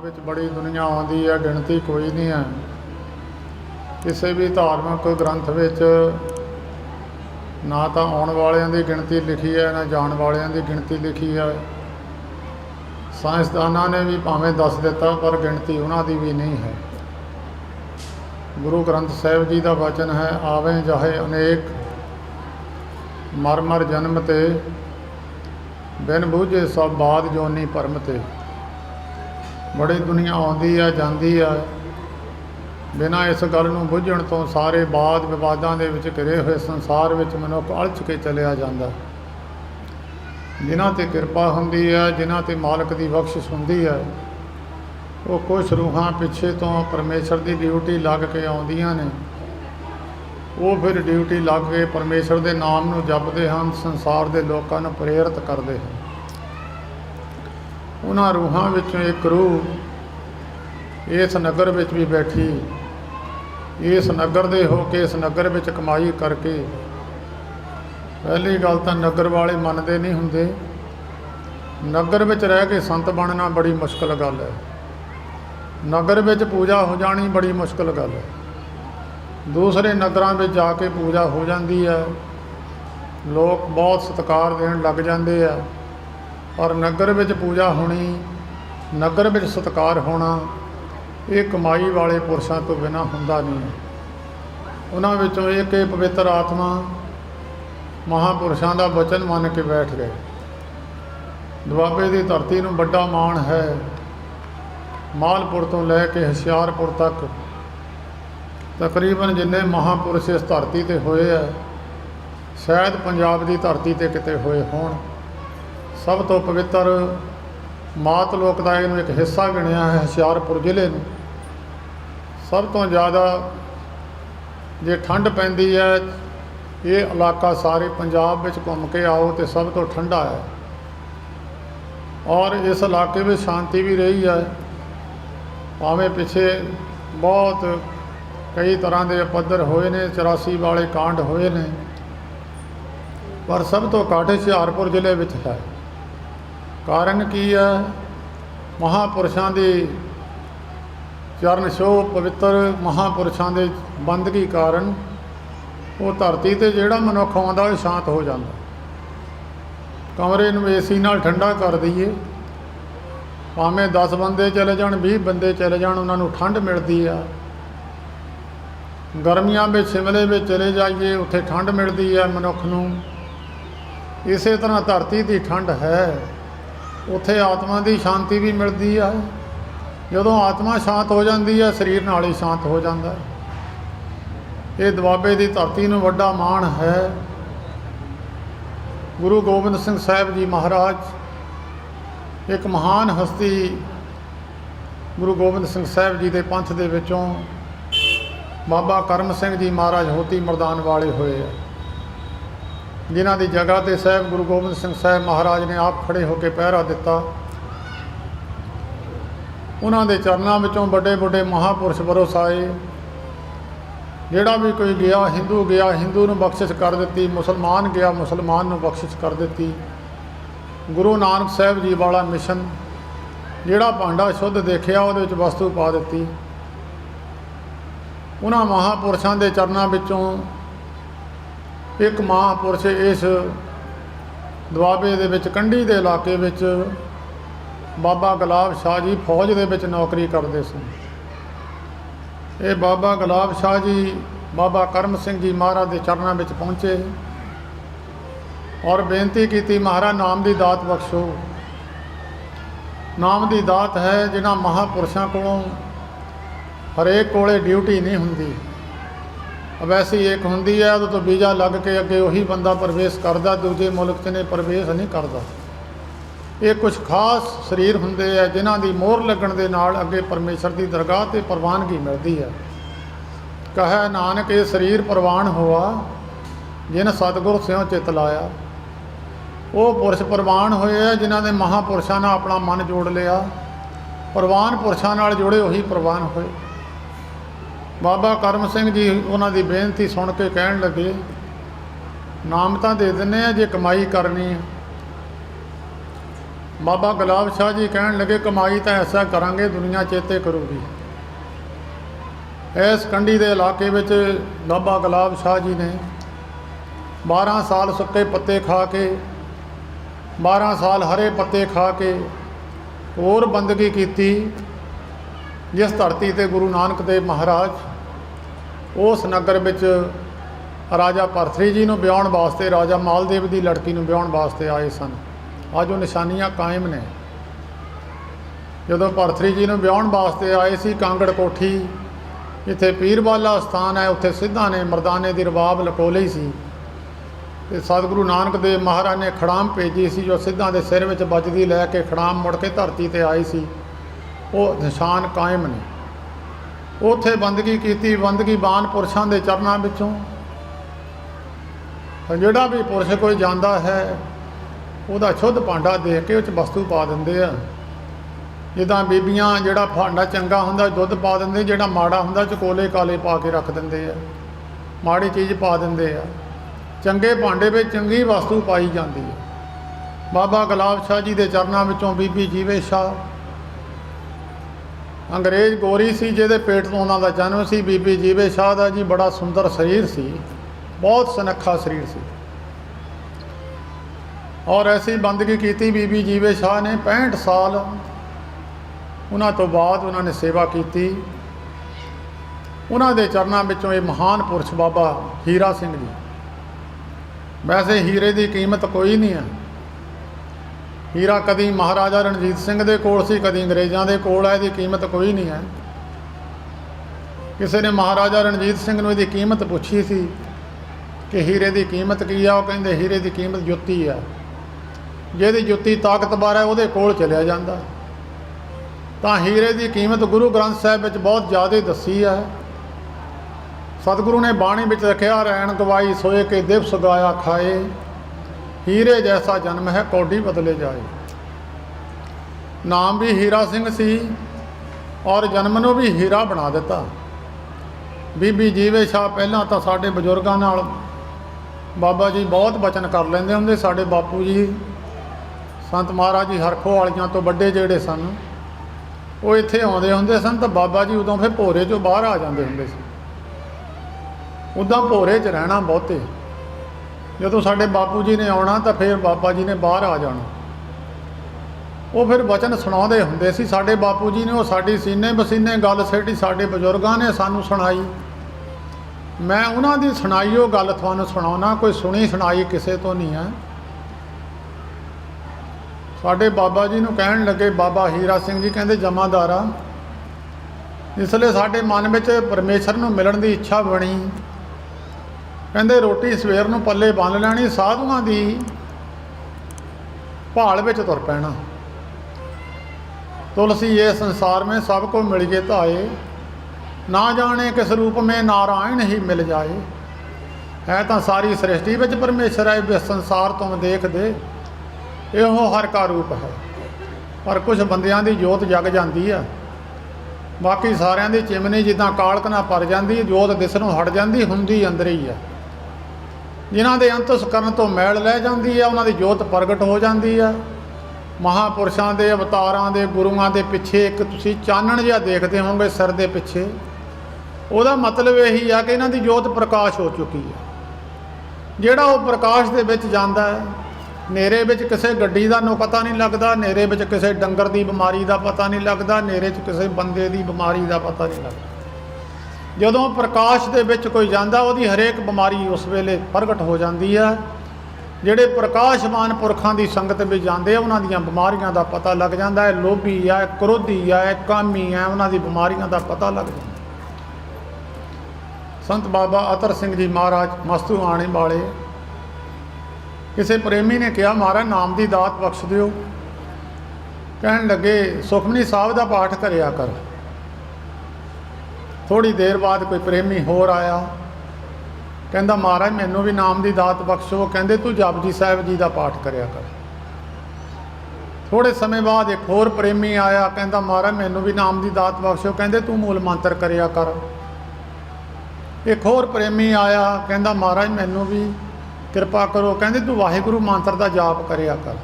ਵਿੱਚ ਬੜੀ ਦੁਨੀਆ ਆਉਂਦੀ ਹੈ, ਗਿਣਤੀ ਕੋਈ ਨਹੀਂ ਹੈ। ਕਿਸੇ ਵੀ ਧਾਰਮਿਕ ਗ੍ਰੰਥ ਵਿੱਚ ਨਾ ਤਾਂ ਆਉਣ ਵਾਲਿਆਂ ਦੀ ਗਿਣਤੀ ਲਿਖੀ ਹੈ, ਨਾ ਜਾਣ ਵਾਲਿਆਂ ਦੀ ਗਿਣਤੀ ਲਿਖੀ ਹੈ। ਸਾਇੰਸਦਾਨਾਂ ਨੇ ਵੀ ਭਾਵੇਂ ਦੱਸ ਦਿੱਤਾ, ਪਰ ਗਿਣਤੀ ਉਹਨਾਂ ਦੀ ਵੀ ਨਹੀਂ ਹੈ। ਗੁਰੂ ਗ੍ਰੰਥ ਸਾਹਿਬ ਜੀ ਦਾ ਵਚਨ ਹੈ, ਆਵੇਂ ਜਾਹੇ ਅਨੇਕ, ਮਰਮਰ ਜਨਮ ਤੇ, ਬਿਨ ਬੂਝੇ ਸਭ ਬਾਦ ਜੋਨੀ ਪਰਮ ਤੇ। ਬੜੀ ਦੁਨੀਆ ਆਉਂਦੀ ਆ, ਜਾਂਦੀ ਆ। ਬਿਨਾਂ ਇਸ ਗੱਲ ਨੂੰ ਬੁੱਝਣ ਤੋਂ ਸਾਰੇ ਬਾਦ ਵਿਵਾਦਾਂ ਦੇ ਵਿੱਚ ਘਿਰੇ ਹੋਏ ਸੰਸਾਰ ਵਿੱਚ ਮਨੁੱਖ ਅਲਝ ਕੇ ਚਲਿਆ ਜਾਂਦਾ। ਜਿਨ੍ਹਾਂ ਤੇ ਕਿਰਪਾ ਹੁੰਦੀ ਹੈ ਜਿਨ੍ਹਾਂ ਤੇ ਮਾਲਕ ਦੀ ਬਖਸ਼ਿਸ਼ ਹੁੰਦੀ ਹੈ ਉਹ ਕੁਝ ਰੂਹਾਂ ਪਿੱਛੇ ਤੋਂ ਪਰਮੇਸ਼ਰ ਦੀ ਡਿਊਟੀ ਲੱਗ ਕੇ ਆਉਂਦੀਆਂ ਨੇ। ਉਹ ਫਿਰ ਡਿਊਟੀ ਲੱਗ ਕੇ ਪਰਮੇਸ਼ਰ ਦੇ ਨਾਮ ਨੂੰ ਜਪਦੇ ਹਨ, ਸੰਸਾਰ ਦੇ ਲੋਕਾਂ ਨੂੰ ਪ੍ਰੇਰਿਤ ਕਰਦੇ ਹਨ। ਉਹਨਾਂ ਰੂਹਾਂ ਵਿੱਚੋਂ ਇੱਕ ਰੂਹ ਇਸ ਨਗਰ ਵਿੱਚ ਵੀ ਬੈਠੀ, ਇਸ ਨਗਰ ਦੇ ਹੋ ਕੇ ਇਸ ਨਗਰ ਵਿੱਚ ਕਮਾਈ ਕਰਕੇ। ਪਹਿਲੀ ਗੱਲ ਤਾਂ ਨਗਰ ਵਾਲੇ ਮੰਨਦੇ ਨਹੀਂ ਹੁੰਦੇ। ਨਗਰ ਵਿੱਚ ਰਹਿ ਕੇ ਸੰਤ ਬਣਨਾ ਬੜੀ ਮੁਸ਼ਕਲ ਗੱਲ ਹੈ। ਨਗਰ ਵਿੱਚ ਪੂਜਾ ਹੋ ਜਾਣੀ ਬੜੀ ਮੁਸ਼ਕਲ ਗੱਲ ਹੈ। ਦੂਸਰੇ ਨਗਰਾਂ ਵਿੱਚ ਜਾ ਕੇ ਪੂਜਾ ਹੋ ਜਾਂਦੀ ਹੈ। ਲੋਕ ਬਹੁਤ ਸਤਿਕਾਰ ਦੇਣ ਲੱਗ ਜਾਂਦੇ ਆ। ਔਰ ਨਗਰ ਵਿੱਚ ਪੂਜਾ ਹੋਣੀ, ਨਗਰ ਵਿੱਚ ਸਤਿਕਾਰ ਹੋਣਾ, ਇਹ ਕਮਾਈ ਵਾਲੇ ਪੁਰਸ਼ਾਂ ਤੋਂ ਬਿਨਾ ਹੁੰਦਾ ਨਹੀਂ ਉਹਨਾਂ ਵਿੱਚੋਂ ਇੱਕ ਇਹ ਪਵਿੱਤਰ ਆਤਮਾ ਮਹਾਪੁਰਸ਼ਾਂ ਦਾ ਬਚਨ ਮੰਨ ਕੇ ਬੈਠ ਗਏ। ਦੁਆਬੇ ਦੀ ਧਰਤੀ ਨੂੰ ਵੱਡਾ ਮਾਣ ਹੈ। ਮਾਲਪੁਰ ਤੋਂ ਲੈ ਕੇ ਹੁਸ਼ਿਆਰਪੁਰ ਤੱਕ ਤਕਰੀਬਨ ਜਿੰਨੇ ਮਹਾਪੁਰਸ਼ ਇਸ ਧਰਤੀ ਤੇ ਹੋਏ ਆ ਸ਼ਾਇਦ ਪੰਜਾਬ ਦੀ ਧਰਤੀ ਤੇ ਕਿਤੇ ਹੋਏ ਹੋਣ। ਸਭ ਤੋਂ ਪਵਿੱਤਰ ਮਾਤ ਲੋਕ ਦਾ ਇਹਨੂੰ ਇੱਕ ਹਿੱਸਾ ਗਿਣਿਆ ਹੈ ਹੁਸ਼ਿਆਰਪੁਰ ਜ਼ਿਲ੍ਹੇ ਨੂੰ। ਸਭ ਤੋਂ ਜ਼ਿਆਦਾ ਜੇ ਠੰਡ ਪੈਂਦੀ ਹੈ, ਇਹ ਇਲਾਕਾ ਸਾਰੇ ਪੰਜਾਬ ਵਿੱਚ ਘੁੰਮ ਕੇ ਆਓ ਤੇ ਸਭ ਤੋਂ ਠੰਡਾ ਹੈ। ਔਰ ਇਸ ਇਲਾਕੇ ਵਿੱਚ ਸ਼ਾਂਤੀ ਵੀ ਰਹੀ ਹੈ। ਭਾਵੇਂ ਪਿੱਛੇ ਬਹੁਤ ਕਈ ਤਰ੍ਹਾਂ ਦੇ ਪੱਧਰ ਹੋਏ ਨੇ 84 ਵਾਲੇ ਕਾਂਡ ਹੋਏ ਨੇ, ਪਰ ਸਭ ਤੋਂ ਘੱਟ ਹੁਸ਼ਿਆਰਪੁਰ ਜ਼ਿਲ੍ਹੇ ਵਿੱਚ ਹੈ। ਕਾਰਨ ਕੀ ਹੈ? ਮਹਾਪੁਰਸ਼ਾਂ ਦੀ ਚਰਨ ਛੋਹ ਪਵਿੱਤਰ ਮਹਾਪੁਰਸ਼ਾਂ ਦੇ ਬੰਦਗੀ ਕਾਰਨ ਉਹ ਧਰਤੀ ਤੇ ਜਿਹੜਾ ਮਨੁੱਖ ਆਉਂਦਾ ਉਹ ਸ਼ਾਂਤ ਹੋ ਜਾਂਦਾ। ਕਮਰੇ ਨੂੰ ਏਸੀ ਨਾਲ ਠੰਡਾ ਕਰ ਦਈਏ। ਭਾਵੇਂ 10 ਬੰਦੇ ਚਲੇ ਜਾਣ 20 ਬੰਦੇ ਚਲੇ ਜਾਣ, ਉਹਨਾਂ ਨੂੰ ਠੰਡ ਮਿਲਦੀ ਆ। ਗਰਮੀਆਂ ਵਿੱਚ, ਸ਼ਿਮਲੇ ਵਿੱਚ ਚਲੇ ਜਾਈਏ, ਉੱਥੇ ਠੰਡ ਮਿਲਦੀ ਹੈ ਮਨੁੱਖ ਨੂੰ। ਇਸੇ ਤਰ੍ਹਾਂ ਧਰਤੀ ਦੀ ਠੰਡ ਹੈ। ਉੱਥੇ ਆਤਮਾ ਦੀ ਸ਼ਾਂਤੀ ਵੀ ਮਿਲਦੀ ਹੈ ਜਦੋਂ ਆਤਮਾ ਸ਼ਾਂਤ ਹੋ ਜਾਂਦੀ ਹੈ ਸਰੀਰ ਨਾਲ ਹੀ ਸ਼ਾਂਤ ਹੋ ਜਾਂਦਾ। ਇਹ ਦੁਆਬੇ ਦੀ ਧਰਤੀ ਨੂੰ ਵੱਡਾ ਮਾਣ ਹੈ। ਗੁਰੂ ਗੋਬਿੰਦ ਸਿੰਘ ਸਾਹਿਬ ਜੀ ਮਹਾਰਾਜ, ਇੱਕ ਮਹਾਨ ਹਸਤੀ ਗੁਰੂ ਗੋਬਿੰਦ ਸਿੰਘ ਸਾਹਿਬ ਜੀ ਦੇ ਪੰਥ ਦੇ ਵਿੱਚੋਂ ਬਾਬਾ ਕਰਮ ਸਿੰਘ ਜੀ ਮਹਾਰਾਜ ਹੋਤੀ ਮਰਦਾਨ ਵਾਲੇ ਹੋਏ ਆ। ਜਿਨ੍ਹਾਂ ਦੀ ਜਗ੍ਹਾ ਤੇ ਸਾਹਿਬ ਗੁਰੂ ਗੋਬਿੰਦ ਸਿੰਘ ਸਾਹਿਬ ਮਹਾਰਾਜ ਨੇ ਆਪ ਖੜੇ ਹੋ ਕੇ ਪਹਿਰਾ ਦਿੱਤਾ। ਉਹਨਾਂ ਦੇ ਚਰਨਾਂ ਵਿੱਚੋਂ ਵੱਡੇ ਵੱਡੇ ਮਹਾਪੁਰਸ਼ ਬਰੋਸ ਆਏ। ਜਿਹੜਾ ਵੀ ਕੋਈ ਗਿਆ, ਹਿੰਦੂ ਗਿਆ, ਹਿੰਦੂ ਨੂੰ ਬਖਸ਼ਿਸ਼ ਕਰ ਦਿੱਤੀ, ਮੁਸਲਮਾਨ ਗਿਆ, ਮੁਸਲਮਾਨ ਨੂੰ ਬਖਸ਼ਿਸ਼ ਕਰ ਦਿੱਤੀ। ਗੁਰੂ ਨਾਨਕ ਸਾਹਿਬ ਜੀ ਵਾਲਾ ਮਿਸ਼ਨ, ਜਿਹੜਾ ਭਾਂਡਾ ਸ਼ੁੱਧ ਦੇਖਿਆ, ਉਹਦੇ ਵਿੱਚ ਵਸਤੂ ਪਾ ਦਿੱਤੀ। ਉਹਨਾਂ ਮਹਾਪੁਰਸ਼ਾਂ ਦੇ ਚਰਨਾਂ ਵਿੱਚੋਂ ਇੱਕ ਮਹਾਪੁਰਸ਼ ਇਸ ਦੁਆਬੇ ਦੇ ਵਿੱਚ, ਕੰਢੀ ਦੇ ਇਲਾਕੇ ਵਿੱਚ ਬਾਬਾ ਗੁਲਾਬ ਸ਼ਾਹ ਜੀ ਫੌਜ ਦੇ ਵਿੱਚ ਨੌਕਰੀ ਕਰਦੇ ਸਨ। ਇਹ ਬਾਬਾ ਗੁਲਾਬ ਸ਼ਾਹ ਜੀ ਬਾਬਾ ਕਰਮ ਸਿੰਘ ਜੀ ਮਹਾਰਾਜ ਦੇ ਚਰਨਾਂ ਵਿੱਚ ਪਹੁੰਚੇ ਔਰ ਬੇਨਤੀ ਕੀਤੀ, ਮਹਾਰਾਜ, ਨਾਮ ਦੀ ਦਾਤ ਬਖਸ਼ੋ। ਨਾਮ ਦੀ ਦਾਤ ਹੈ ਜਿਨ੍ਹਾਂ ਮਹਾਪੁਰਸ਼ਾਂ ਕੋਲੋਂ ਹਰੇਕ ਕੋਲੇ ਡਿਊਟੀ ਨਹੀਂ ਹੁੰਦੀ। ਵੈਸੇ ਇੱਕ ਹੁੰਦੀ ਹੈ, ਉਹਦੇ ਤੋਂ ਵੀਜ਼ਾ ਲੱਗ ਕੇ ਅੱਗੇ ਉਹੀ ਬੰਦਾ ਪ੍ਰਵੇਸ਼ ਕਰਦਾ, ਦੂਜੇ ਮੁਲਕ 'ਚ ਨੇ ਪ੍ਰਵੇਸ਼ ਨਹੀਂ ਕਰਦਾ। ਇਹ ਕੁਝ ਖਾਸ ਸਰੀਰ ਹੁੰਦੇ ਆ, ਜਿਨ੍ਹਾਂ ਦੀ ਮੋਹਰ ਲੱਗਣ ਦੇ ਨਾਲ ਅੱਗੇ ਪਰਮੇਸ਼ਰ ਦੀ ਦਰਗਾਹ ਤੇ ਪ੍ਰਵਾਨਗੀ ਮਿਲਦੀ ਹੈ। ਕਹੈ ਨਾਨਕ, ਇਹ ਸਰੀਰ ਪ੍ਰਵਾਨ ਹੋਆ, ਜਿਨ ਸਤਿਗੁਰ ਸਿਉ ਚਿਤ ਲਾਇਆ। ਉਹ ਪੁਰਸ਼ ਪ੍ਰਵਾਨ ਹੋਏ ਆ, ਜਿਨ੍ਹਾਂ ਨੇ ਮਹਾਪੁਰਸ਼ਾਂ ਨਾਲ ਆਪਣਾ ਮਨ ਜੋੜ ਲਿਆ। ਪ੍ਰਵਾਨ ਪੁਰਸ਼ਾਂ ਨਾਲ ਜੁੜੇ, ਉਹੀ ਪ੍ਰਵਾਨ ਹੋਏ। ਬਾਬਾ ਕਰਮ ਸਿੰਘ ਜੀ ਉਹਨਾਂ ਦੀ ਬੇਨਤੀ ਸੁਣ ਕੇ ਕਹਿਣ ਲੱਗੇ, ਨਾਮ ਤਾਂ ਦੇ ਦਿੰਨੇ ਆ, ਜੇ ਕਮਾਈ ਕਰਨੀ ਹੈ ਬਾਬਾ ਗੁਲਾਬ ਸ਼ਾਹ ਜੀ ਕਹਿਣ ਲੱਗੇ, ਕਮਾਈ ਤਾਂ ਐਸਾ ਕਰਾਂਗੇ, ਦੁਨੀਆ ਚੇਤੇ ਕਰੂਗੀ। ਇਸ ਕੰਢੀ ਦੇ ਇਲਾਕੇ ਵਿੱਚ ਬਾਬਾ ਗੁਲਾਬ ਸ਼ਾਹ ਜੀ ਨੇ 12 ਸਾਲ ਸੁੱਕੇ ਪੱਤੇ ਖਾ ਕੇ 12 ਸਾਲ ਹਰੇ ਪੱਤੇ ਖਾ ਕੇ ਹੋਰ ਬੰਦਗੀ ਕੀਤੀ, ਜਿਸ ਧਰਤੀ ਤੇ ਗੁਰੂ ਨਾਨਕ ਦੇਵ ਮਹਾਰਾਜ ਉਸ ਨਗਰ ਵਿੱਚ ਰਾਜਾ ਭਰਥਰੀ ਜੀ ਨੂੰ ਵਿਆਹਣ ਵਾਸਤੇ, ਰਾਜਾ ਮਾਲਦੇਵ ਦੀ ਲੜਕੀ ਨੂੰ ਵਿਆਹਣ ਵਾਸਤੇ ਆਏ ਸਨ। ਅੱਜ ਉਹ ਨਿਸ਼ਾਨੀਆਂ ਕਾਇਮ ਨੇ। ਜਦੋਂ ਭਰਥਰੀ ਜੀ ਨੂੰ ਵਿਆਹਣ ਵਾਸਤੇ ਆਏ ਸੀ ਕਾਂਗੜ ਕੋਠੀ, ਇੱਥੇ ਪੀਰਵਾਲਾ ਸਥਾਨ ਹੈ, ਉੱਥੇ ਸਿੱਧਾਂ ਨੇ ਮਰਦਾਨੇ ਦੀ ਰਵਾਬ ਲਕੋ ਲਈ ਸੀ। ਤੇ ਸਤਿਗੁਰੂ ਨਾਨਕ ਦੇਵ ਮਹਾਰਾਜ ਨੇ ਖੜਾਮ ਭੇਜੀ ਸੀ, ਜੋ ਸਿੱਧਾਂ ਦੇ ਸਿਰ ਵਿੱਚ ਵੱਜਦੀ ਲੈ ਕੇ ਖੜਾਮ ਮੁੜ ਕੇ ਧਰਤੀ ਤੇ ਆਈ ਸੀ। ਉਹ ਨਿਸ਼ਾਨ ਕਾਇਮ ਨੇ। ਉੱਥੇ ਬੰਦਗੀ ਕੀਤੀ, ਬੰਦਗੀ ਬਾਨ ਪੁਰਸ਼ਾਂ ਦੇ ਚਰਨਾਂ ਵਿੱਚੋਂ। ਜਿਹੜਾ ਵੀ ਪੁਰਸ਼ ਕੋਈ ਜਾਂਦਾ ਹੈ, ਉਹਦਾ ਸ਼ੁੱਧ ਭਾਂਡਾ ਦੇਖ ਕੇ ਉਹ ਚ ਵਸਤੂ ਪਾ ਦਿੰਦੇ ਆ। ਜਿੱਦਾਂ ਬੀਬੀਆਂ ਜਿਹੜਾ ਭਾਂਡਾ ਚੰਗਾ ਹੁੰਦਾ, ਦੁੱਧ ਪਾ ਦਿੰਦੇ, ਜਿਹੜਾ ਮਾੜਾ ਹੁੰਦਾ, ਚਕੋਲੇ ਕਾਲੇ ਪਾ ਕੇ ਰੱਖ ਦਿੰਦੇ ਆ। ਮਾੜੀ ਚੀਜ਼ ਪਾ ਦਿੰਦੇ ਆ। ਚੰਗੇ ਭਾਂਡੇ ਵਿੱਚ ਚੰਗੀ ਵਸਤੂ ਪਾਈ ਜਾਂਦੀ ਹੈ ਬਾਬਾ ਗੁਲਾਬ ਸ਼ਾਹ ਜੀ ਦੇ ਚਰਨਾਂ ਵਿੱਚੋਂ ਬੀਬੀ ਜੀਵੇ ਸ਼ਾਹ ਅੰਗਰੇਜ਼ ਗੋਰੀ ਸੀ ਜਿਹਦੇ ਪੇਟ ਤੋਂ ਉਹਨਾਂ ਦਾ ਜਨਮ ਸੀ। ਬੀਬੀ ਜੀਵੇ ਸ਼ਾਹ ਦਾ ਜੀ ਬੜਾ ਸੁੰਦਰ ਸਰੀਰ ਸੀ। ਬਹੁਤ ਸੁਨੱਖਾ ਸਰੀਰ ਸੀ। ਔਰ ਐਸੀ ਬੰਦਗੀ ਕੀਤੀ ਬੀਬੀ ਜੀਵੇ ਸ਼ਾਹ ਨੇ 65 ਸਾਲ। ਉਹਨਾਂ ਤੋਂ ਬਾਅਦ ਉਹਨਾਂ ਨੇ ਸੇਵਾ ਕੀਤੀ। ਉਹਨਾਂ ਦੇ ਚਰਨਾਂ ਵਿੱਚੋਂ ਇਹ ਮਹਾਨ ਪੁਰਸ਼ ਬਾਬਾ ਹੀਰਾ ਸਿੰਘ ਜੀ। ਵੈਸੇ ਹੀਰੇ ਦੀ ਕੀਮਤ ਕੋਈ ਨਹੀਂ ਹੈ ਹੀਰਾ ਕਦੀ ਮਹਾਰਾਜਾ ਰਣਜੀਤ ਸਿੰਘ ਦੇ ਕੋਲ ਸੀ, ਕਦੀ ਅੰਗਰੇਜ਼ਾਂ ਦੇ ਕੋਲ ਹੈ ਇਹਦੀ ਕੀਮਤ ਕੋਈ ਨਹੀਂ ਹੈ। ਕਿਸੇ ਨੇ ਮਹਾਰਾਜਾ ਰਣਜੀਤ ਸਿੰਘ ਨੂੰ ਇਹਦੀ ਕੀਮਤ ਪੁੱਛੀ ਸੀ ਕਿ ਹੀਰੇ ਦੀ ਕੀਮਤ ਕੀ ਆ, ਉਹ ਕਹਿੰਦੇ ਹੀਰੇ ਦੀ ਕੀਮਤ ਜੁੱਤੀ ਆ। ਜਿਹਦੀ ਜੁੱਤੀ ਤਾਕਤਵਰ ਹੈ, ਉਹਦੇ ਕੋਲ ਚਲਿਆ ਜਾਂਦਾ। ਤਾਂ ਹੀਰੇ ਦੀ ਕੀਮਤ ਗੁਰੂ ਗ੍ਰੰਥ ਸਾਹਿਬ ਵਿੱਚ ਬਹੁਤ ਜ਼ਿਆਦਾ ਦੱਸੀ ਹੈ ਸਤਿਗੁਰੂ ਨੇ ਬਾਣੀ ਵਿੱਚ ਰੱਖਿਆ ਰਹਿਣ ਗਵਾਈ ਸੋਏ ਕੇ ਦਿਵਸ ਗਾਇਆ ਖਾਏ। ਹੀਰੇ ਜੈਸਾ ਜਨਮ ਹੈ, ਕੌਡੀ ਬਦਲੇ ਜਾਏ। ਨਾਮ ਵੀ ਹੀਰਾ ਸਿੰਘ ਸੀ ਔਰ ਜਨਮ ਨੂੰ ਵੀ ਹੀਰਾ ਬਣਾ ਦਿੱਤਾ। ਬੀਬੀ ਜੀਵੇ ਸ਼ਾਹ ਪਹਿਲਾਂ ਤਾਂ ਸਾਡੇ ਬਜ਼ੁਰਗਾਂ ਨਾਲ ਬਾਬਾ ਜੀ ਬਹੁਤ ਬਚਨ ਕਰ ਲੈਂਦੇ ਹੁੰਦੇ, ਸਾਡੇ ਬਾਪੂ ਜੀ, ਸੰਤ ਮਹਾਰਾਜ ਜੀ ਹਰਖੋ ਵਾਲੀਆਂ ਤੋਂ ਵੱਡੇ ਜਿਹੜੇ ਸਨ, ਉਹ ਇੱਥੇ ਆਉਂਦੇ ਹੁੰਦੇ ਸਨ ਤਾਂ ਬਾਬਾ ਜੀ ਉਦੋਂ ਫਿਰ ਭੋਰੇ ਚੋਂ ਬਾਹਰ ਆ ਜਾਂਦੇ ਹੁੰਦੇ ਸੀ। ਉਦਾਂ ਭੋਰੇ 'ਚ ਰਹਿਣਾ ਬਹੁਤੇ। ਜਦੋਂ ਸਾਡੇ ਬਾਪੂ ਜੀ ਨੇ ਆਉਣਾ ਤਾਂ ਫਿਰ ਬਾਬਾ ਜੀ ਨੇ ਬਾਹਰ ਆ ਜਾਣਾ। ਉਹ ਫਿਰ ਵਚਨ ਸੁਣਾਉਂਦੇ ਹੁੰਦੇ ਸੀ। ਸਾਡੇ ਬਾਪੂ ਜੀ ਨੇ ਉਹ ਸਾਡੀ ਸੀਨੇ ਬਸੀਨੇ ਗੱਲ ਸੇਟੀ, ਸਾਡੇ ਬਜ਼ੁਰਗਾਂ ਨੇ ਸਾਨੂੰ ਸੁਣਾਈ। ਮੈਂ ਉਹਨਾਂ ਦੀ ਸੁਣਾਈ ਉਹ ਗੱਲ ਤੁਹਾਨੂੰ ਸੁਣਾਉਣਾ, ਕੋਈ ਸੁਣੀ ਸੁਣਾਈ ਕਿਸੇ ਤੋਂ ਨਹੀਂ ਹੈ। ਸਾਡੇ ਬਾਬਾ ਜੀ ਨੂੰ ਕਹਿਣ ਲੱਗੇ, ਬਾਬਾ ਹੀਰਾ ਸਿੰਘ ਜੀ, ਕਹਿੰਦੇ, ਜਮਾਦਾਰਾ ਇਸ ਲਈ ਸਾਡੇ ਮਨ ਵਿੱਚ ਪਰਮੇਸ਼ਰ ਨੂੰ ਮਿਲਣ ਦੀ ਇੱਛਾ ਬਣੀ। ਕਹਿੰਦੇ ਰੋਟੀ ਸਵੇਰ ਨੂੰ ਪੱਲੇ ਬੰਨ ਲੈਣੀ, ਸਾਧੂਆਂ ਦੀ ਭਾਲ ਵਿੱਚ ਤੁਰ ਪੈਣਾ। ਤੁਲਸੀ, ਇਹ ਸੰਸਾਰ ਮੇਂ ਸਭ ਕੋ ਮਿਲ ਜੇ ਧਾਏ। ਨਾ ਜਾਣੇ ਕਿਸ ਰੂਪ ਮੇ ਨਾਰਾਇਣ ਹੀ ਮਿਲ ਜਾਏ। ਹੈ ਤਾਂ ਸਾਰੀ ਸ੍ਰਿਸ਼ਟੀ ਵਿੱਚ ਪਰਮੇਸ਼ਰ ਹੈ ਇਸ ਸੰਸਾਰ ਤੋਂ ਦੇਖਦੇ, ਇਹੋ ਹਰ ਕਾ ਰੂਪ ਹੈ। ਪਰ ਕੁਝ ਬੰਦਿਆਂ ਦੀ ਜੋਤ ਜਗ ਜਾਂਦੀ ਆ। ਬਾਕੀ ਸਾਰਿਆਂ ਦੀ ਚਿਮਨੀ ਜਿੱਦਾਂ ਕਾਲਕ ਨਾਲ ਪਰ ਜਾਂਦੀ, ਜੋਤ ਦਿਸ ਨੂੰ ਹਟ ਜਾਂਦੀ, ਹੁੰਦੀ ਅੰਦਰ ਹੀ ਆ। ਜਿਨ੍ਹਾਂ ਦੇ ਅੰਤਸ ਕਰਨ ਤੋਂ ਮੈਲ ਲੈ ਜਾਂਦੀ ਆ, ਉਹਨਾਂ ਦੀ ਜੋਤ ਪ੍ਰਗਟ ਹੋ ਜਾਂਦੀ ਆ। ਮਹਾਪੁਰਸ਼ਾਂ ਦੇ ਅਵਤਾਰਾਂ ਦੇ ਗੁਰੂਆਂ ਦੇ ਪਿੱਛੇ ਇੱਕ ਤੁਸੀਂ ਚਾਨਣ ਜਿਹਾ ਦੇਖਦੇ ਹੋਵੋਗੇ ਸਿਰ ਦੇ ਪਿੱਛੇ। ਉਹਦਾ ਮਤਲਬ ਇਹੀ ਆ ਕਿ ਇਹਨਾਂ ਦੀ ਜੋਤ ਪ੍ਰਕਾਸ਼ ਹੋ ਚੁੱਕੀ ਹੈ ਜਿਹੜਾ ਉਹ ਪ੍ਰਕਾਸ਼ ਦੇ ਵਿੱਚ ਜਾਂਦਾ ਹੈ, ਨੇਰੇ ਵਿੱਚ ਕਿਸੇ ਗੱਡੀ ਦਾ ਨੂੰ ਪਤਾ ਨਹੀਂ ਲੱਗਦਾ, ਨੇਰੇ ਵਿੱਚ ਕਿਸੇ ਡੰਗਰ ਦੀ ਬਿਮਾਰੀ ਦਾ ਪਤਾ ਨਹੀਂ ਲੱਗਦਾ, ਨੇਰੇ 'ਚ ਕਿਸੇ ਬੰਦੇ ਦੀ ਬਿਮਾਰੀ ਦਾ ਪਤਾ ਨਹੀਂ ਲੱਗਦਾ। ਜਦੋਂ ਪ੍ਰਕਾਸ਼ ਦੇ ਵਿੱਚ ਕੋਈ ਜਾਂਦਾ, ਉਹਦੀ ਹਰੇਕ ਬਿਮਾਰੀ ਉਸ ਵੇਲੇ ਪ੍ਰਗਟ ਹੋ ਜਾਂਦੀ ਹੈ। ਜਿਹੜੇ ਪ੍ਰਕਾਸ਼ਮਾਨ ਪੁਰਖਾਂ ਦੀ ਸੰਗਤ ਵਿੱਚ ਜਾਂਦੇ ਆ, ਉਹਨਾਂ ਦੀਆਂ ਬਿਮਾਰੀਆਂ ਦਾ ਪਤਾ ਲੱਗ ਜਾਂਦਾ ਹੈ। ਲੋਭੀ ਆ, ਕ੍ਰੋਧੀ ਆ, ਕਾਮੀ ਆ, ਉਹਨਾਂ ਦੀ ਬਿਮਾਰੀਆਂ ਦਾ ਪਤਾ ਲੱਗ ਜਾਂਦਾ ਸੰਤ ਬਾਬਾ ਅਤਰ ਸਿੰਘ ਜੀ ਮਹਾਰਾਜ ਮਸਤੂ ਆਣੇ ਵਾਲੇ, ਕਿਸੇ ਪ੍ਰੇਮੀ ਨੇ ਕਿਹਾ, ਮਹਾਰਾਜ, ਨਾਮ ਦੀ ਦਾਤ ਬਖਸ਼ ਦਿਓ। ਕਹਿਣ ਲੱਗੇ, ਸੁਖਮਨੀ ਸਾਹਿਬ ਦਾ ਪਾਠ ਕਰਿਆ ਕਰ। ਥੋੜੀ ਦੇਰ ਬਾਅਦ ਕੋਈ ਪ੍ਰੇਮੀ ਹੋਰ ਆਇਆ। ਕਹਿੰਦਾ, ਮਹਾਰਾਜ, ਮੈਨੂੰ ਵੀ ਨਾਮ ਦੀ ਦਾਤ ਬਖਸ਼ੋ। ਕਹਿੰਦੇ, ਤੂੰ ਜਪਜੀ ਸਾਹਿਬ ਜੀ ਦਾ ਪਾਠ ਕਰਿਆ ਕਰ। ਥੋੜੇ ਸਮੇਂ ਬਾਅਦ ਇੱਕ ਹੋਰ ਪ੍ਰੇਮੀ ਆਇਆ, ਕਹਿੰਦਾ, ਮਹਾਰਾਜ, ਮੈਨੂੰ ਵੀ ਨਾਮ ਦੀ ਦਾਤ ਬਖਸ਼ੋ। ਕਹਿੰਦੇ, ਤੂੰ ਮੂਲ ਮੰਤਰ ਕਰਿਆ ਕਰ। ਇੱਕ ਹੋਰ ਪ੍ਰੇਮੀ ਆਇਆ, ਕਹਿੰਦਾ, ਮਹਾਰਾਜ, ਮੈਨੂੰ ਵੀ ਕਿਰਪਾ ਕਰੋ। ਕਹਿੰਦੇ, ਤੂੰ ਵਾਹਿਗੁਰੂ ਮੰਤਰ ਦਾ ਜਾਪ ਕਰਿਆ ਕਰ।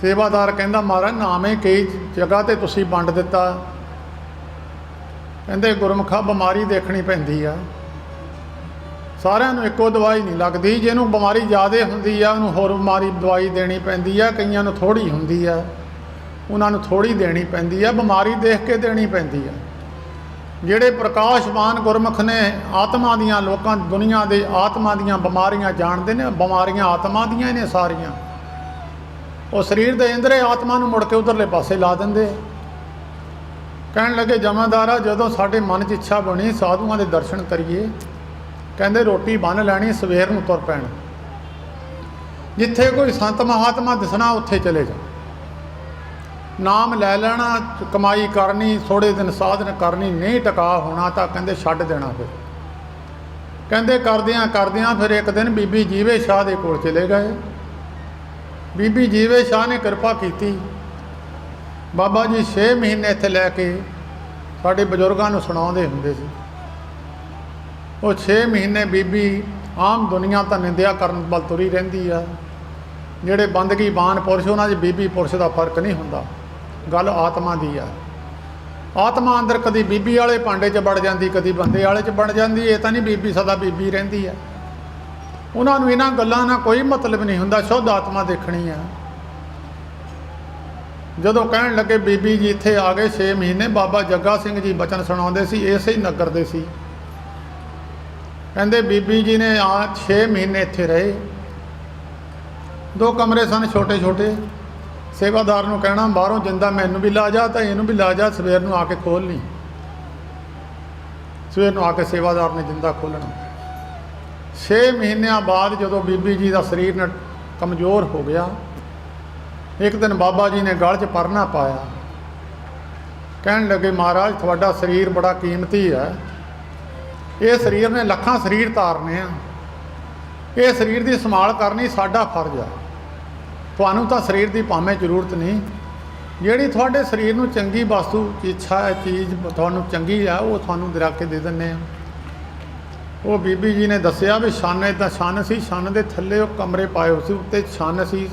ਸੇਵਾਦਾਰ ਕਹਿੰਦਾ, ਮਹਾਰਾਜ, ਨਾਮੇ ਕਈ ਜਗ੍ਹਾ ਤੇ ਤੁਸੀਂ ਵੰਡ ਦਿੱਤਾ। ਕਹਿੰਦੇ ਗੁਰਮੁਖਾ ਬਿਮਾਰੀ ਦੇਖਣੀ ਪੈਂਦੀ ਆ। ਸਾਰਿਆਂ ਨੂੰ ਇੱਕੋ ਦਵਾਈ ਨਹੀਂ ਲੱਗਦੀ, ਜਿਹਨੂੰ ਬਿਮਾਰੀ ਜ਼ਿਆਦਾ ਹੁੰਦੀ ਆ, ਉਹਨੂੰ ਹੋਰ ਬਿਮਾਰੀ ਦਵਾਈ ਦੇਣੀ ਪੈਂਦੀ ਆ, ਕਈਆਂ ਨੂੰ ਥੋੜੀ ਹੁੰਦੀ ਆ, ਉਹਨਾਂ ਨੂੰ ਥੋੜੀ ਦੇਣੀ ਪੈਂਦੀ ਆ, ਬਿਮਾਰੀ ਦੇਖ ਕੇ ਦੇਣੀ ਪੈਂਦੀ ਆ। ਜਿਹੜੇ ਪ੍ਰਕਾਸ਼ਵਾਨ ਗੁਰਮੁਖ ਨੇ ਆਤਮਾ ਦੀਆਂ ਲੋਕਾਂ, ਦੁਨੀਆ ਦੇ ਆਤਮਾ ਦੀਆਂ ਬਿਮਾਰੀਆਂ ਜਾਣਦੇ ਨੇ, ਬਿਮਾਰੀਆਂ ਆਤਮਾ ਦੀਆਂ ਹੀ ਨੇ ਸਾਰੀਆਂ। ਉਹ ਸਰੀਰ ਦੇ ਇੰਦਰੇ ਆਤਮਾ ਨੂੰ ਮੁੜ ਕੇ ਉਧਰਲੇ ਪਾਸੇ ਲਾ ਦਿੰਦੇ ਕਹਿਣ ਲੱਗੇ, ਜਮਾਦਾਰਾ, ਜਦੋਂ ਸਾਡੇ ਮਨ 'ਚ ਇੱਛਾ ਬਣੀ, ਸਾਧੂਆਂ ਦੇ ਦਰਸ਼ਨ ਕਰੀਏ, ਕਹਿੰਦੇ ਰੋਟੀ ਬੰਨ ਲੈਣੀ, ਸਵੇਰ ਨੂੰ ਤੁਰ ਪੈਣਾ। ਜਿੱਥੇ ਕੋਈ ਸੰਤ ਮਹਾਤਮਾ ਦਿਸਣਾ, ਉੱਥੇ ਚਲੇ ਜਾ। ਨਾਮ ਲੈ ਲੈਣਾ, ਕਮਾਈ ਕਰਨੀ ਥੋੜੇ ਦਿਨ ਸਾਧਨ ਕਰਨੀ, ਨਹੀਂ ਟਿਕਾ ਹੋਣਾ ਤਾਂ ਕਹਿੰਦੇ ਛੱਡ ਦੇਣਾ ਫਿਰ। ਕਹਿੰਦੇ ਕਰਦਿਆਂ ਕਰਦਿਆਂ ਫਿਰ ਇੱਕ ਦਿਨ ਬੀਬੀ ਜੀਵੇ ਸ਼ਾਹ ਦੇ ਕੋਲ ਚਲੇ ਗਏ। ਬੀਬੀ ਜੀਵੇ ਸ਼ਾਹ ਨੇ ਕਿਰਪਾ ਕੀਤੀ। ਬਾਬਾ ਜੀ 6 ਮਹੀਨੇ ਇੱਥੇ ਲੈ ਕੇ ਸਾਡੇ ਬਜ਼ੁਰਗਾਂ ਨੂੰ ਸੁਣਾਉਂਦੇ ਹੁੰਦੇ ਸੀ। ਉਹ 6 ਮਹੀਨੇ ਬੀਬੀ ਆਮ ਦੁਨੀਆ ਤਾਂ ਨਿੰਦਿਆ ਕਰਨ ਵੱਲ ਤੁਰੀ ਰਹਿੰਦੀ ਆ। ਜਿਹੜੇ ਬੰਦਗੀ ਬਾਨ ਪੁਰਸ਼, ਉਹਨਾਂ 'ਚ ਬੀਬੀ ਪੁਰਸ਼ ਦਾ ਫ਼ਰਕ ਨਹੀਂ ਹੁੰਦਾ। ਗੱਲ ਆਤਮਾ ਦੀ ਆ। ਆਤਮਾ ਅੰਦਰ ਕਦੀ ਬੀਬੀ ਵਾਲੇ ਭਾਂਡੇ 'ਚ ਵੜ ਜਾਂਦੀ, ਕਦੀ ਬੰਦੇ ਵਾਲੇ 'ਚ ਬਣ ਜਾਂਦੀ, ਇਹ ਤਾਂ ਨਹੀਂ ਬੀਬੀ ਸਦਾ ਬੀਬੀ ਰਹਿੰਦੀ ਆ। ਉਹਨਾਂ ਨੂੰ ਇਹਨਾਂ ਗੱਲਾਂ ਨਾਲ ਕੋਈ ਮਤਲਬ ਨਹੀਂ ਹੁੰਦਾ, ਸ਼ੁੱਧ ਆਤਮਾ ਦੇਖਣੀ ਆ। ਜਦੋਂ ਕਹਿਣ ਲੱਗੇ ਬੀਬੀ ਜੀ ਇੱਥੇ ਆ ਗਏ 6 ਮਹੀਨੇ, ਬਾਬਾ ਜੱਗਾ ਸਿੰਘ ਜੀ ਬਚਨ ਸੁਣਾਉਂਦੇ ਸੀ, ਇਸੇ ਹੀ ਨਗਰ ਦੇ ਸੀ। ਕਹਿੰਦੇ ਬੀਬੀ ਜੀ ਨੇ ਆ 6 ਮਹੀਨੇ ਇੱਥੇ ਰਹੇ। ਦੋ ਕਮਰੇ ਸਨ ਛੋਟੇ ਛੋਟੇ। ਸੇਵਾਦਾਰ ਨੂੰ ਕਹਿਣਾ, ਬਾਹਰੋਂ ਜਿੰਦਾ ਮੈਨੂੰ ਵੀ ਲਾ ਜਾ ਤਾਂ ਇਹਨੂੰ ਵੀ ਲਾ ਜਾ, ਸਵੇਰ ਨੂੰ ਆ ਕੇ ਖੋਲ ਲਈ। ਸਵੇਰ ਨੂੰ ਆ ਕੇ ਸੇਵਾਦਾਰ ਨੇ ਜਿੰਦਾ ਖੋਲਣਾ 6 ਮਹੀਨਿਆਂ ਬਾਅਦ ਜਦੋਂ ਬੀਬੀ ਜੀ ਦਾ ਸਰੀਰ ਕਮਜ਼ੋਰ ਹੋ ਗਿਆ ਇੱਕ ਦਿਨ ਬਾਬਾ ਜੀ ਨੇ ਗਲ 'ਚ ਪਰਨਾ ਪਾਇਆ। ਕਹਿਣ ਲੱਗੇ, ਮਹਾਰਾਜ, ਤੁਹਾਡਾ ਸਰੀਰ ਬੜਾ ਕੀਮਤੀ ਹੈ। ਇਹ ਸਰੀਰ ਨੇ ਲੱਖਾਂ ਸਰੀਰ ਤਾਰਨੇ ਆ। ਇਹ ਸਰੀਰ ਦੀ ਸੰਭਾਲ ਕਰਨੀ ਸਾਡਾ ਫਰਜ਼ ਆ। ਤੁਹਾਨੂੰ ਤਾਂ ਸਰੀਰ ਦੀ ਭਾਵੇਂ ਜ਼ਰੂਰਤ ਨਹੀਂ। ਜਿਹੜੀ ਤੁਹਾਡੇ ਸਰੀਰ ਨੂੰ ਚੰਗੀ ਵਸਤੂ, ਇੱਛਾ ਹੈ, ਚੀਜ਼ ਤੁਹਾਨੂੰ ਚੰਗੀ ਆ, ਉਹ ਤੁਹਾਨੂੰ ਦਿਰਾ ਕੇ ਦੇ ਦਿੰਨੇ ਆ। ਉਹ ਬੀਬੀ ਜੀ ਨੇ ਦੱਸਿਆ ਵੀ ਛਾਨੇ ਇਦਾਂ ਛੰਨ ਸੀ ਛੰਨ ਦੇ ਥੱਲੇ ਉਹ ਕਮਰੇ ਪਾਏ ਹੋਏ ਸੀ, ਉੱਤੇ ਛੰਨ ਸੀ।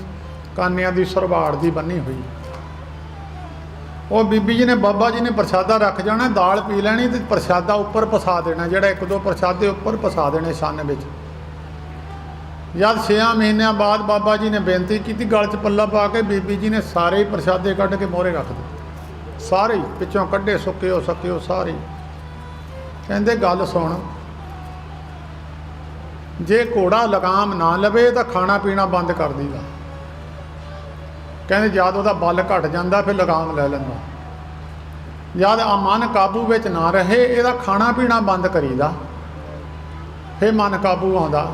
ਕਾਨਿਆਂ ਦੀ ਸਰਵਾੜ ਦੀ ਬੰਨੀ ਹੋਈ। ਉਹ ਬੀਬੀ ਜੀ ਨੇ ਬਾਬਾ ਜੀ ਨੇ ਪ੍ਰਸ਼ਾਦਾ ਰੱਖ ਜਾਣਾ, ਦਾਲ ਪੀ ਲੈਣੀ ਤੇ ਪ੍ਰਸ਼ਾਦਾ ਉੱਪਰ ਪਸਾ ਦੇਣਾ, ਜਿਹੜਾ ਇੱਕ ਦੋ ਪ੍ਰਸ਼ਾਦੇ ਉੱਪਰ ਪਸਾ ਦੇਣੇ ਛੰਨ ਵਿੱਚ। ਜਦ 6 ਮਹੀਨਿਆਂ ਬਾਅਦ ਬਾਬਾ ਜੀ ਨੇ ਬੇਨਤੀ ਕੀਤੀ, ਗਲ 'ਚ ਪੱਲਾ ਪਾ ਕੇ ਬੀਬੀ ਜੀ ਨੇ ਸਾਰੇ ਪ੍ਰਸ਼ਾਦੇ ਕੱਢ ਕੇ ਮੋਹਰੇ ਰੱਖ ਦਿੱਤੇ। ਸਾਰੇ ਪਿੱਛੋਂ ਕੱਢੇ ਸੁੱਕੇ ਹੋ ਸਕੇ ਸਾਰੇ ਕਹਿੰਦੇ, ਗੱਲ ਸੁਣ। ਜੇ ਘੋੜਾ ਲਗਾਮ ਨਾ ਲਵੇ ਤਾਂ ਖਾਣਾ ਪੀਣਾ ਬੰਦ ਕਰ ਦੀਦਾ ਕਹਿੰਦੇ ਜਦ ਉਹਦਾ ਬਲ ਘਟ ਜਾਂਦਾ ਫਿਰ ਲਗਾਮ ਲੈ ਲੈਂਦਾ। ਜਦ ਆ ਮਨ ਕਾਬੂ ਵਿੱਚ ਨਾ ਰਹੇ, ਇਹਦਾ ਖਾਣਾ ਪੀਣਾ ਬੰਦ ਕਰੀਦਾ। ਫਿਰ ਮਨ ਕਾਬੂ ਆਉਂਦਾ।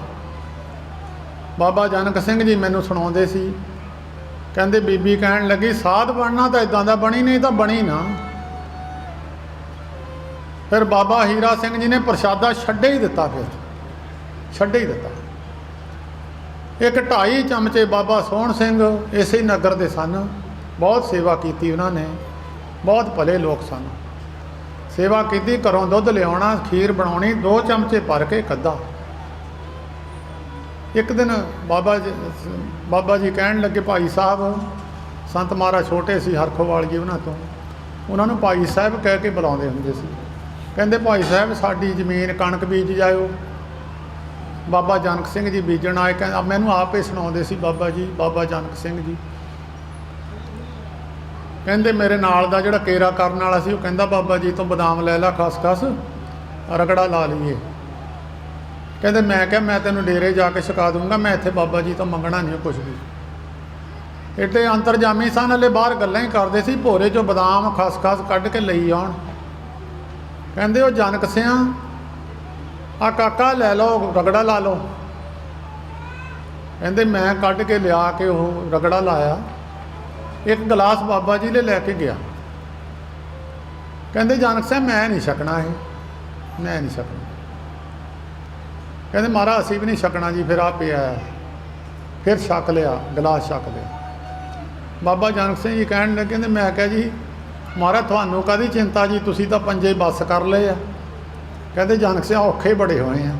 ਬਾਬਾ ਜਨਕ ਸਿੰਘ ਜੀ ਮੈਨੂੰ ਸੁਣਾਉਂਦੇ ਸੀ, ਕਹਿੰਦੇ ਬੀਬੀ ਕਹਿਣ ਲੱਗੀ, ਸਾਧ ਬਣਨਾ ਤਾਂ ਇਦਾਂ ਦਾ ਬਣੀ, ਨਹੀਂ ਤਾਂ ਬਣੀ ਨਾ। ਫਿਰ ਬਾਬਾ ਹੀਰਾ ਸਿੰਘ ਜੀ ਨੇ ਪ੍ਰਸ਼ਾਦਾ ਛੱਡੇ ਹੀ ਦਿੱਤਾ ਫਿਰ, ਛੱਡੇ ਹੀ ਦਿੱਤਾ। ਇੱਕ ਢਾਈ ਚਮਚੇ ਬਾਬਾ ਸੋਹਣ ਸਿੰਘ ਇਸੇ ਨਗਰ ਦੇ ਸਨ। ਬਹੁਤ ਸੇਵਾ ਕੀਤੀ ਉਹਨਾਂ ਨੇ। ਬਹੁਤ ਭਲੇ ਲੋਕ ਸਨ। ਸੇਵਾ ਕੀਤੀ, ਘਰੋਂ ਦੁੱਧ ਲਿਆਉਣਾ, ਖੀਰ ਬਣਾਉਣੀ, ਦੋ ਚਮਚੇ ਭਰ ਕੇ ਕੱਦਾ ਇੱਕ ਦਿਨ ਬਾਬਾ ਜੀ ਬਾਬਾ ਜੀ ਕਹਿਣ ਲੱਗੇ, ਭਾਈ ਸਾਹਿਬ, ਸੰਤ ਮਹਾਰਾਜ ਛੋਟੇ ਸੀ, ਹਰਖੋਵਾਲ ਜੀ ਉਹਨਾਂ ਤੋਂ। ਉਹਨਾਂ ਨੂੰ ਭਾਈ ਸਾਹਿਬ ਕਹਿ ਕੇ ਬੁਲਾਉਂਦੇ ਹੁੰਦੇ ਸੀ। ਕਹਿੰਦੇ, ਭਾਈ ਸਾਹਿਬ, ਸਾਡੀ ਜ਼ਮੀਨ ਕਣਕ ਬੀਜ ਜਾਇਓ। ਬਾਬਾ ਜਨਕ ਸਿੰਘ ਜੀ ਬੀਜਣ ਆਏ, ਕਹਿੰਦਾ, ਮੈਨੂੰ ਆਪੇ ਸੁਣਾਉਂਦੇ ਸੀ ਬਾਬਾ ਜੀ, ਬਾਬਾ ਜਨਕ ਸਿੰਘ ਜੀ। ਕਹਿੰਦੇ, ਮੇਰੇ ਨਾਲ ਦਾ ਜਿਹੜਾ ਕੇਰਾ ਕਰਨ ਵਾਲਾ ਸੀ, ਉਹ ਕਹਿੰਦਾ, ਬਾਬਾ ਜੀ ਤੋਂ ਬਦਾਮ ਲੈ ਲੈ ਖਸਖਸ ਰਗੜਾ ਲਾ ਲਈਏ। ਕਹਿੰਦੇ, ਮੈਂ ਕਿਹਾ, ਮੈਂ ਤੈਨੂੰ ਡੇਰੇ ਜਾ ਕੇ ਛਕਾ ਦੂੰਗਾ ਮੈਂ ਇੱਥੇ ਬਾਬਾ ਜੀ ਤੋਂ ਮੰਗਣਾ ਨਹੀਂ ਕੁਝ ਵੀ। ਏਡੇ ਅੰਤਰਜਾਮੀ ਸਨ, ਹਲੇ ਬਾਹਰ ਗੱਲਾਂ ਹੀ ਕਰਦੇ ਸੀ, ਭੋਰੇ ਚੋਂ ਬਦਾਮ ਖਸਖਸ ਕੱਢ ਕੇ ਲਈ ਆਉਣ। ਕਹਿੰਦੇ, ਉਹ ਜਨਕ ਸਿਆਂ ਆ ਕਾਕਾ ਲੈ ਲਓ, ਰਗੜਾ ਲਾ ਲਓ। ਕਹਿੰਦੇ ਮੈਂ ਕੱਢ ਕੇ ਲਿਆ ਕੇ ਉਹ ਰਗੜਾ ਲਾਇਆ। ਇੱਕ ਗਲਾਸ ਬਾਬਾ ਜੀ ਨੇ ਲੈ ਕੇ ਗਿਆ। ਕਹਿੰਦੇ ਜਨਕ ਸਾਹਿਬ, ਮੈਂ ਨਹੀਂ ਛਕਣਾ ਇਹ। ਮੈਂ ਨਹੀਂ ਛਕਣਾ। ਕਹਿੰਦੇ ਮਹਾਰਾਜ, ਅਸੀਂ ਵੀ ਨਹੀਂ ਛਕਣਾ ਜੀ, ਫਿਰ ਆ ਪਿਆ। ਫਿਰ ਛਕ ਲਿਆ, ਗਲਾਸ ਛਕ ਲਿਆ। ਬਾਬਾ ਜਾਨਕ ਸਿੰਘ ਜੀ ਕਹਿਣ ਲੱਗੇ, ਕਹਿੰਦੇ ਮੈਂ ਕਿਹਾ ਜੀ, ਮਹਾਰਾਜ, ਤੁਹਾਨੂੰ ਕਾਦੀ ਚਿੰਤਾ ਜੀ? ਤੁਸੀਂ ਤਾਂ ਪੰਜੇ ਬੱਸ ਕਰ ਲਏ ਆ। ਕਹਿੰਦੇ ਜਨਕ ਸਿੰਘ ਔਖੇ ਬੜੇ ਹੋਏ ਆ।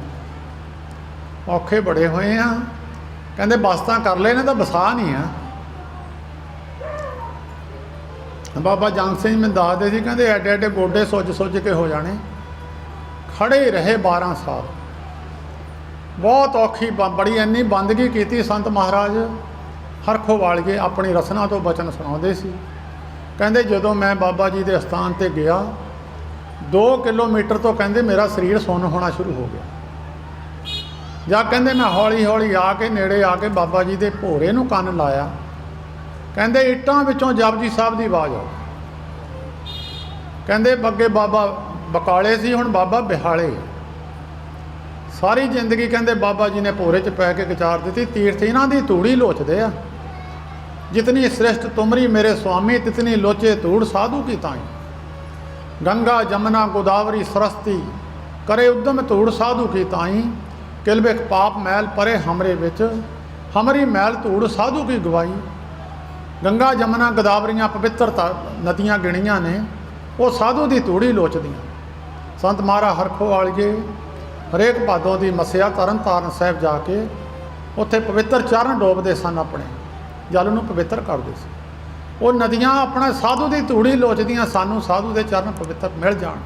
ਔਖੇ ਬੜੇ ਹੋਏ ਆ। ਕਹਿੰਦੇ ਬਸ ਤਾਂ ਕਰ ਲਏ ਨਾ ਤਾਂ ਬਸਾ ਨਹੀਂ ਆ। ਬਾਬਾ ਜਨਕ ਸਿੰਘ ਮੈਨੂੰ ਦੱਸਦੇ ਸੀ, ਕਹਿੰਦੇ ਐਡੇ ਐਡੇ ਗੋਡੇ ਸੁੱਜ ਸੁੱਜ ਕੇ ਹੋ ਜਾਣੇ। ਖੜੇ ਰਹੇ 12 ਸਾਲ। ਬਹੁਤ ਔਖੀ ਬ- ਬੜੀ ਇੰਨੀ ਬੰਦਗੀ ਕੀਤੀ ਸੰਤ ਮਹਾਰਾਜ। ਹਰਖੋ ਵਾਲੀਏ ਆਪਣੀ ਰਸਨਾ ਤੋਂ ਬਚਨ ਸੁਣਾਉਂਦੇ ਸੀ। ਕਹਿੰਦੇ ਜਦੋਂ ਮੈਂ ਬਾਬਾ ਜੀ ਦੇ ਸਥਾਨ ਤੇ ਗਿਆ 2 ਕਿਲੋਮੀਟਰ ਤੋਂ ਕਹਿੰਦੇ ਮੇਰਾ ਸਰੀਰ ਸੁੰਨ ਹੋਣਾ ਸ਼ੁਰੂ ਹੋ ਗਿਆ। ਜਾਂ ਕਹਿੰਦੇ ਮੈਂ ਹੌਲੀ ਹੌਲੀ ਆ ਕੇ ਨੇੜੇ ਆ ਕੇ ਬਾਬਾ ਜੀ ਦੇ ਭੋਰੇ ਨੂੰ ਕੰਨ ਲਾਇਆ। ਕਹਿੰਦੇ ਇੱਟਾਂ ਵਿੱਚੋਂ ਜਪਜੀ ਸਾਹਿਬ ਦੀ ਆਵਾਜ਼ ਆਈ ਕਹਿੰਦੇ ਬੱਗੇ ਬਾਬਾ ਬਕਾਲੇ ਸੀ, ਹੁਣ ਬਾਬਾ ਬਿਹਾਲੇ। ਸਾਰੀ ਜ਼ਿੰਦਗੀ ਕਹਿੰਦੇ ਬਾਬਾ ਜੀ ਨੇ ਭੋਰੇ 'ਚ ਪੈ ਕੇ ਵਿਚਾਰ ਦਿੱਤੀ, ਤੀਰਥ ਇਹਨਾਂ ਦੀ ਧੂੜੀ ਲੋਚਦੇ ਆ। ਜਿਤਨੀ ਸ੍ਰਿਸ਼ਟ ਤੁਮਰੀ ਮੇਰੇ ਸੁਆਮੀ, ਤਿਤਨੀ ਲੋਚੇ ਧੂੜ ਸਾਧੂ ਕੀ ਤਾਈ। ਗੰਗਾ, ਜਮਨਾ, ਗੋਦਾਵਰੀ, ਸਰਸਤੀ। ਕਰੇ ਉਦਮ ਧੂੜ ਸਾਧੂ ਕੀ ਤਾਈ ਕਿਲਬਿਕ ਪਾਪ ਮੈਲ ਪਰੇ ਹਮਰੇ ਵਿੱਚ, ਹਮਰੀ ਮੈਲ ਧੂੜ ਸਾਧੂ ਕੀ ਗਵਾਈ। ਗੰਗਾ, ਜਮਨਾ, ਗੋਦਾਵਰੀਆਂ ਪਵਿੱਤਰ ਤਾ- ਨਦੀਆਂ ਗਿਣੀਆਂ ਨੇ, ਉਹ ਸਾਧੂ ਦੀ ਧੂੜੀ ਲੋਚਦੀਆਂ। ਸੰਤ ਮਹਾਰਾ ਹਰਖੋ ਵਾਲੀਏ, ਹਰੇਕ ਭਾਦੋਂ ਦੀ ਮਸਿਆ ਤਰਨ ਤਾਰਨ ਸਾਹਿਬ ਜਾ ਕੇ, ਉੱਥੇ ਪਵਿੱਤਰ ਚਰਨ ਡੋਬਦੇ ਸਨ ਆਪਣੇ। ਜਲ ਨੂੰ ਪਵਿੱਤਰ ਕਰਦੇ ਸੀ। ਉਹ ਨਦੀਆਂ ਆਪਣਾ ਸਾਧੂ ਦੀ ਧੂੜੀ ਲੋਚਦੀਆਂ ਸਾਨੂੰ ਸਾਧੂ ਦੇ ਚਰਨ ਪਵਿੱਤਰ ਮਿਲ ਜਾਣ।